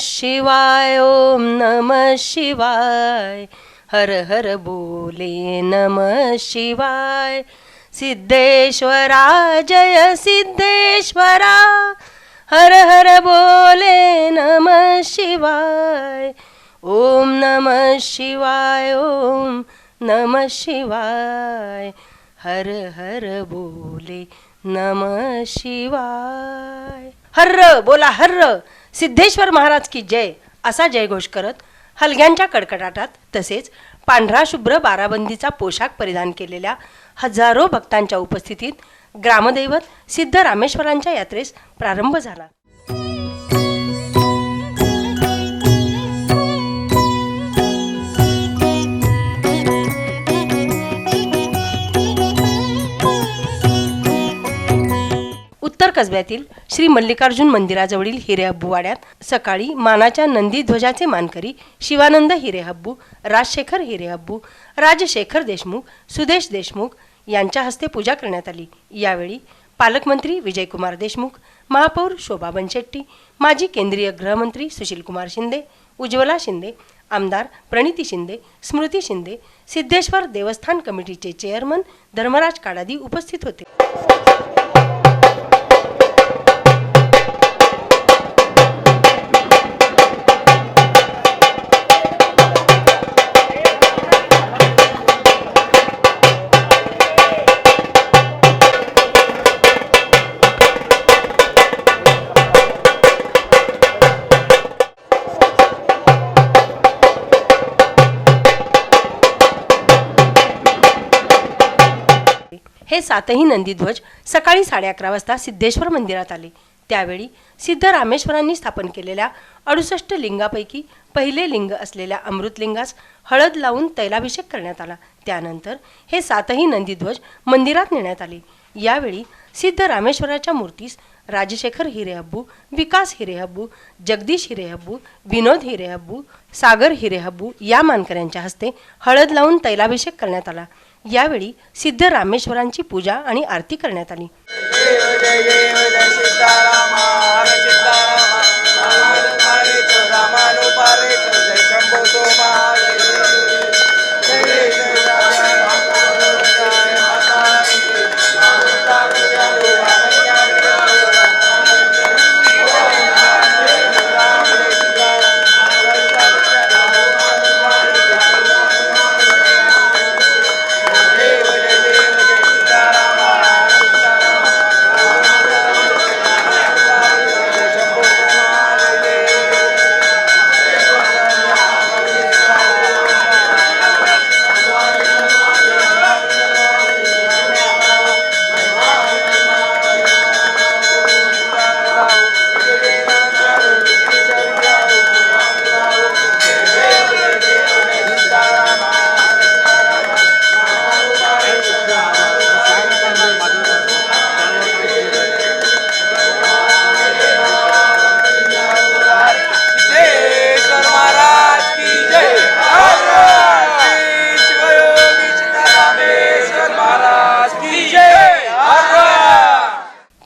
शिवाय ओम नम शिवाय. हर हर बोले नम शिवाय. सिद्धेश्वरा जय सिद्धेश्वरा. हर हर बोले नम शिवाय. ओम नम शिवाय ओम नम शिवाय. हर हर बोले नम शिवाय. हर्र बोला हर्र. सिद्धेश्वर महाराज की जय असा जयघोष करत हलग्यांच्या कडकडाटात तसेच पांढरा शुभ्र बाराबंदीचा पोशाख परिधान केलेल्या हजारो भक्तांच्या उपस्थितीत ग्रामदैवत सिद्ध रामेश्वरांच्या यात्रेस प्रारंभ झाला. कसब्यातील श्री मल्लिकार्जुन मंदिराजवळील हिरेहब्बू वाड्यात सकाळी मानाच्या नंदी ध्वजाचे मानकरी शिवानंद हिरेहब्बू राजशेखर हिरेहब्बू राजशेखर देशमुख सुदेश देशमुख यांच्या हस्ते पूजा करण्यात आली. यावेळी पालकमंत्री विजयकुमार देशमुख महापौर शोभा बनशेट्टी माजी केंद्रीय गृहमंत्री सुशीलकुमार शिंदे उज्ज्वला शिंदे आमदार प्रणिती शिंदे स्मृती शिंदे सिद्धेश्वर देवस्थान कमिटीचे चेअरमन धर्मराज काडादी उपस्थित होते. हे सातही नंदीध्वज सकाळी साडे अकरा वाजता सिद्धेश्वर मंदिरात आले. त्यावेळी सिद्ध रामेश्वरांनी स्थापन केलेल्या अडुसष्ट लिंगापैकी पहिले लिंग असलेल्या अमृतलिंगास हळद लावून तैलाभिषेक करण्यात आला. त्यानंतर हे सातही नंदीध्वज मंदिरात नेण्यात आले. यावेळी सिद्ध रामेश्वराच्या मूर्तीस राजशेखर हिरेहब्बू विकास हिरेहब्बू जगदीश हिरेहब्बू विनोद हिरेहब्बू सागर हिरेहब्बू या मानकऱ्यांच्या हस्ते हळद लावून तैलाभिषेक करण्यात आला. यावेळी सिद्ध रामेश्वरांची पूजा आणि आरती करण्यात आली.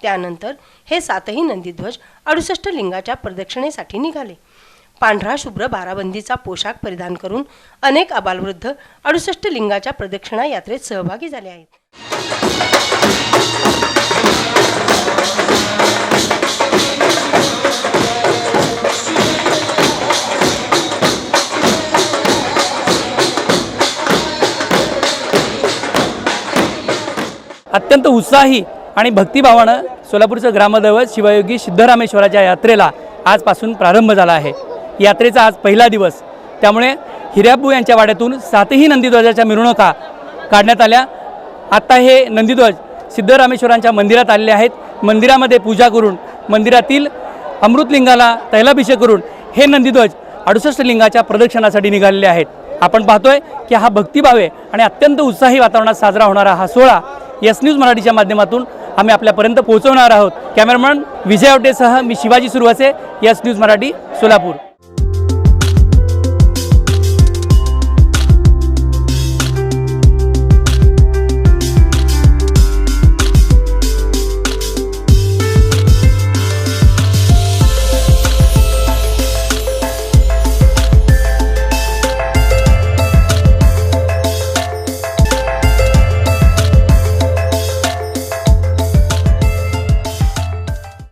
त्यानंतर हे सातही नंदीध्वज अडुसष्ट लिंगाच्या प्रदक्षिणेसाठी निघाले. पांढरा शुभ्र बाराबंदीचा पोशाख परिधान करून अनेक अबालवृद्ध अडुसष्ट लिंगाच्या प्रदक्षिणा यात्रेत सहभागी झाले आहेत. अत्यंत उत्साही आणि भक्तिभावानं सोलापूरचं ग्रामदैवत शिवयोगी सिद्धरामेश्वराच्या यात्रेला आजपासून प्रारंभ झाला आहे. यात्रेचा आज पहिला दिवस. त्यामुळे हिऱ्याबू यांच्या वाड्यातून सातही नंदीध्वजाच्या मिरवणुका काढण्यात आल्या. आत्ता हे नंदीध्वज सिद्धरामेश्वरांच्या मंदिरात आलेले आहेत. मंदिरामध्ये पूजा करून मंदिरातील अमृतलिंगाला तैलाभिषेक करून हे नंदीध्वज अडुसष्ट लिंगाच्या प्रदक्षिणासाठी निघालेले आहेत. आपण पाहतोय की हा भक्तिभावे आणि अत्यंत उत्साही वातावरणात साजरा होणारा हा सोहळा एस न्यूज मराठीच्या माध्यमातून आम्ही आपल्यापर्यंत पोहोचवणार आहोत. कॅमेरामॅन विजय आवटेसह मी शिवाजी सुरवासे एस न्यूज मराठी सोलापूर.